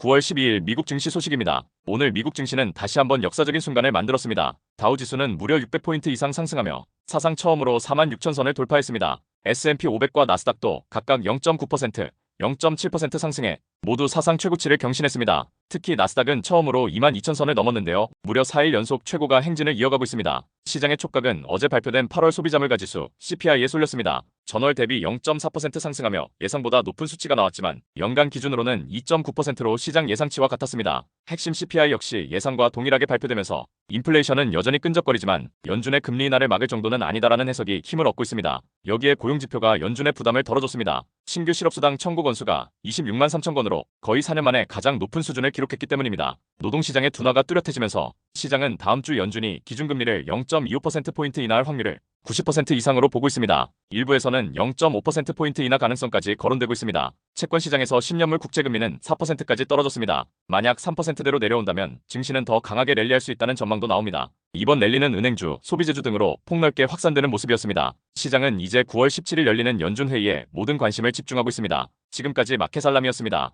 9월 12일 미국 증시 소식입니다. 오늘 미국 증시는 다시 한번 역사적인 순간을 만들었습니다. 다우 지수는 무려 600포인트 이상 상승하며 사상 처음으로 4만 6천 선을 돌파했습니다. S&P 500과 나스닥도 각각 0.9%, 0.7% 상승해 모두 사상 최고치를 경신했습니다. 특히 나스닥은 처음으로 2만 2천 선을 넘었는데요. 무려 4일 연속 최고가 행진을 이어가고 있습니다. 시장의 촉각은 어제 발표된 8월 소비자물가 지수 CPI에 쏠렸습니다. 전월 대비 0.4% 상승하며 예상보다 높은 수치가 나왔지만 연간 기준으로는 2.9%로 시장 예상치와 같았습니다. 핵심 CPI 역시 예상과 동일하게 발표되면서 인플레이션은 여전히 끈적거리지만 연준의 금리 인하를 막을 정도는 아니다라는 해석이 힘을 얻고 있습니다. 여기에 고용지표가 연준의 부담을 덜어줬습니다. 신규 실업수당 청구 건수가 26만 3천 건으로 거의 4년 만에 가장 높은 수준을 기록했기 때문입니다. 노동시장의 둔화가 뚜렷해지면서 시장은 다음 주 연준이 기준금리를 0.25%포인트 인하할 확률을 90% 이상으로 보고 있습니다. 일부에서는 0.5%포인트 인하 가능성까지 거론되고 있습니다. 채권 시장에서 10년물 국채금리는 4%까지 떨어졌습니다. 만약 3%대로 내려온다면 증시는 더 강하게 랠리할 수 있다는 전망도 나옵니다. 이번 랠리는 은행주, 소비재주 등으로 폭넓게 확산되는 모습이었습니다. 시장은 이제 9월 17일 열리는 연준 회의에 모든 관심을 집중하고 있습니다. 지금까지 마켓알람이었습니다.